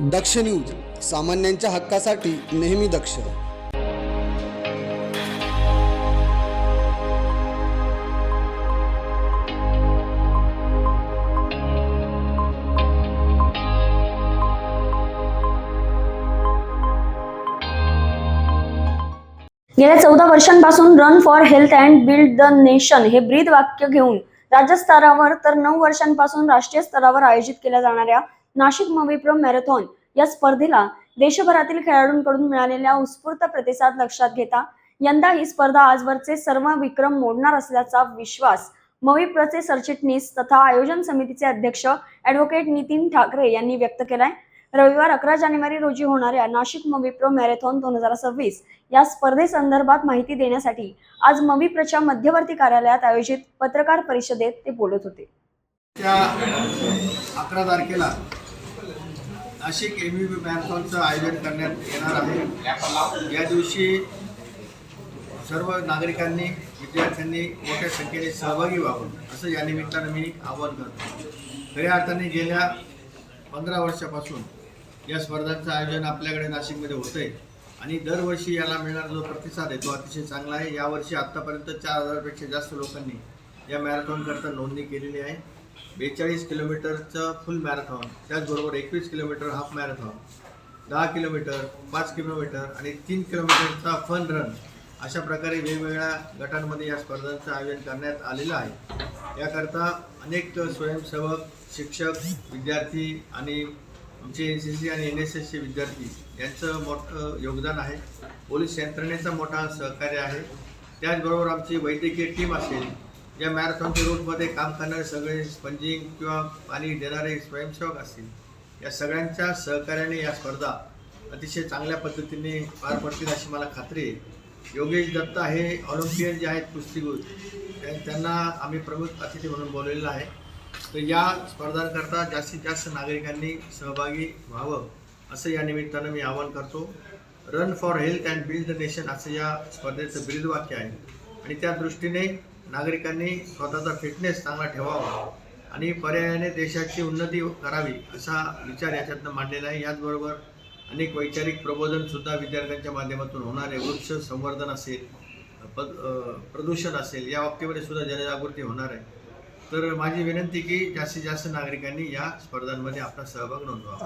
दक्ष news सामान्यांच्या हक्कासाठी नेहमी दक्ष. गेल्या चौदा वर्षांपासून run for health and build the nation हे ब्रीद वाक्य घेऊन राज्य स्तरावर तर नऊ वर्षांपासून राष्ट्रीय स्तरावर आयोजित केल्या जाणाऱ्या नाशिक मविप्रो मॅरेथॉन या स्पर्धेला देशभरातील खेळाडूंकडून मिळालेल्या उत्स्फूर्त प्रतिसाद लक्षात घेता यंदा ही स्पर्धा आजवरचे सर्व विक्रम मोडणार असल्याचा विश्वास मविप्रचे सरचिटणीस तथा आयोजन समितीचे अध्यक्ष ॲडव्होकेट नितीन ठाकरे यांनी व्यक्त केलाय. रविवार अकरा जानेवारी रोजी होणाऱ्या नाशिक मविप्रो मॅरेथॉन दोन हजार सव्वीस या स्पर्धेसंदर्भात माहिती देण्यासाठी आज मविप्रच्या मध्यवर्ती कार्यालयात आयोजित पत्रकार परिषदेत ते बोलत होते. त्या अकरा तारखेला नाशिक एम बी मॅरेथॉनचं आयोजन करण्यात येणार आहे. या दिवशी सर्व नागरिकांनी विद्यार्थ्यांनी मोठ्या संख्येने सहभागी व्हावं असं या निमित्तानं मी आवाहन करतो. खऱ्या अर्थाने गेल्या पंधरा वर्षापासून या स्पर्धांचं आयोजन आपल्याकडे नाशिकमध्ये होतं आहे आणि दरवर्षी याला मिळणारा जो प्रतिसाद आहे तो अतिशय चांगला आहे. यावर्षी आत्तापर्यंत चार हजारपेक्षा जास्त लोकांनी या मॅरेथॉनकरता नोंदणी केलेली आहे. बेचाळीस किलोमीटरचं फुल मॅरेथॉन त्याचबरोबर एकवीस किलोमीटर हाफ मॅरेथॉन दहा किलोमीटर पाच किलोमीटर आणि तीन किलोमीटरचा फन रन अशा प्रकारे वेगवेगळ्या गटांमध्ये या स्पर्धांचं आयोजन करण्यात आलेलं आहे. याकरता अनेक स्वयंसेवक शिक्षक विद्यार्थी आणि आमचे एन सी सी आणि एन एस एसचे विद्यार्थी यांचं मोठं योगदान आहे. पोलीस यंत्रणेचं मोठा सहकार्य आहे. त्याचबरोबर आमची वैद्यकीय टीम असेल या मॅरेथॉनच्या रूटमध्ये काम करणारे सगळे स्पंजिंग किंवा पाणी देणारे स्वयंसेवक असतील या सगळ्यांच्या सहकार्याने या स्पर्धा अतिशय चांगल्या पद्धतीने पार पडतील अशी मला खात्री आहे. योगेश दत्ता हे ऑलिम्पियन जे आहेत कुस्तीगुर त्यांना आम्ही प्रमुख अतिथी म्हणून बोलवलेलं आहे. तर या स्पर्धांकरता जास्तीत जास्त नागरिकांनी सहभागी व्हावं असं या निमित्तानं मी आवाहन करतो. Run for health and build the nation असं या स्पर्धेचं ब्रीदवाक्य आहे. आणि त्या दृष्टीने नागरिकांनी स्वतःचा फिटनेस चांगला ठेवावा आणि पर्यायाने देशाची उन्नती करावी असा विचार याच्यातनं मांडलेला आहे. याचबरोबर अनेक वैचारिक प्रबोधनसुद्धा विद्यार्थ्यांच्या माध्यमातून होणारे वृक्ष संवर्धन असेल प प्रदूषण असेल या बाबतीमध्ये सुद्धा जनजागृती होणार आहे. तर माझी विनंती की जास्तीत जास्त नागरिकांनी या स्पर्धांमध्ये आपला सहभाग नोंदवा